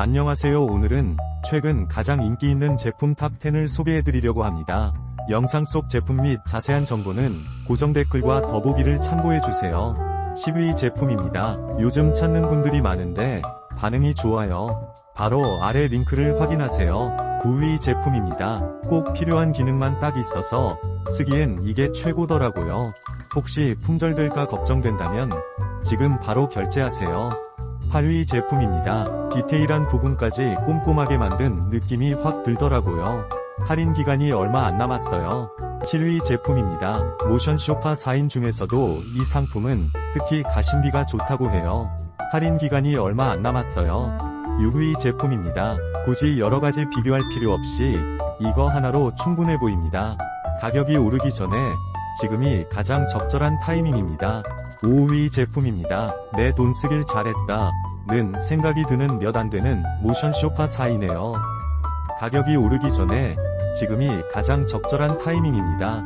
안녕하세요 오늘은 최근 가장 인기 있는 제품 탑10을 소개해드리려고 합니다. 영상 속 제품 및 자세한 정보는 고정 댓글과 더보기를 참고해주세요. 10위 제품입니다. 요즘 찾는 분들이 많은데 반응이 좋아요. 바로 아래 링크를 확인하세요. 9위 제품입니다. 꼭 필요한 기능만 딱 있어서 쓰기엔 이게 최고더라고요. 혹시 품절될까 걱정된다면 지금 바로 결제하세요. 8위 제품입니다. 디테일한 부분까지 꼼꼼하게 만든 느낌이 확 들더라고요. 할인 기간이 얼마 안 남았어요. 7위 제품입니다. 모션 쇼파 4인 중에서도 이 상품은 특히 가심비가 좋다고 해요. 할인 기간이 얼마 안 남았어요. 6위 제품입니다. 굳이 여러가지 비교할 필요 없이 이거 하나로 충분해 보입니다. 가격이 오르기 전에 지금이 가장 적절한 타이밍입니다. 5위 제품입니다. 내 돈 쓰길 잘했다. 는 생각이 드는 몇 안 되는 모션 쇼파 4이네요. 가격이 오르기 전에 지금이 가장 적절한 타이밍입니다.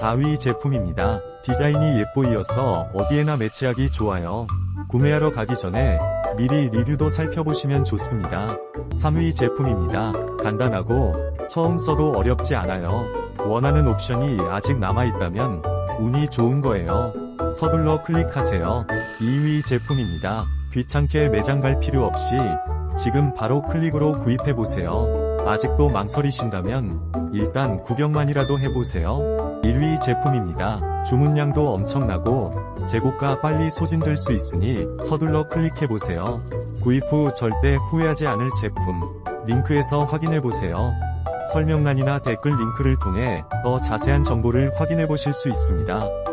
4위 제품입니다. 디자인이 예뻐이어서 어디에나 매치하기 좋아요. 구매하러 가기 전에 미리 리뷰도 살펴보시면 좋습니다. 3위 제품입니다. 간단하고 처음 써도 어렵지 않아요. 원하는 옵션이 아직 남아있다면 운이 좋은 거예요. 서둘러 클릭하세요. 2위 제품입니다. 귀찮게 매장 갈 필요 없이 지금 바로 클릭으로 구입해보세요. 아직도 망설이신다면 일단 구경만이라도 해보세요. 1위 제품입니다. 주문량도 엄청나고 재고가 빨리 소진될 수 있으니 서둘러 클릭해보세요. 구입 후 절대 후회하지 않을 제품 링크에서 확인해보세요. 설명란이나 댓글 링크를 통해 더 자세한 정보를 확인해보실 수 있습니다.